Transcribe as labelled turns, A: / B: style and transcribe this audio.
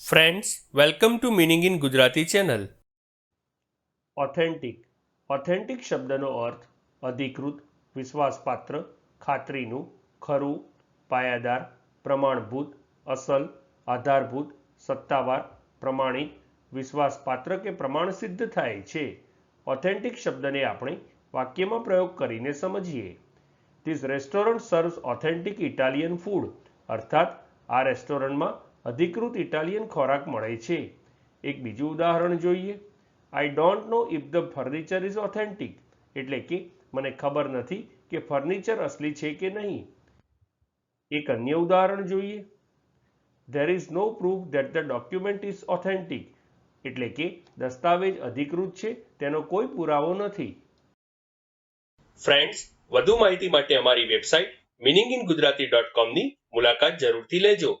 A: Friends welcome to meaning in Gujarati channel
B: authentic authentic શબ્દનો અર્થ અધિકૃત વિશ્વાસપાત્ર ખાતરીનું ખરું પાયાદાર પ્રમાણભૂત અસલ આધારભૂત સત્તાવાર પ્રમાણિત વિશ્વાસપાત્ર કે પ્રમાણસિદ્ધ થાય છે. ઓથેન્ટિક શબ્દને આપણે વાક્યમાં પ્રયોગ કરીને સમજીએ. This restaurant serves authentic Italian food અર્થાત, આ રેસ્ટોરન્ટમાં અધિકૃત ઇટાલિયન ખોરાક મળે છે. એક બીજું ઉદાહરણ જોઈએ. I don't know if the furniture is authentic એટલે કે મને ખબર નથી કે ફર્નિચર અસલી છે કે નહીં. એક અન્ય ઉદાહરણ જોઈએ. There is no proof that the document is authentic એટલે કે દસ્તાવેજ અધિકૃત છે, તેનો કોઈ પુરાવો નથી.
A: ફ્રેન્ડ્સ વધુ માહિતી માટે અમારી website meaning in Gujarati dot કોમની મુલાકાત જરૂરથી લેજો.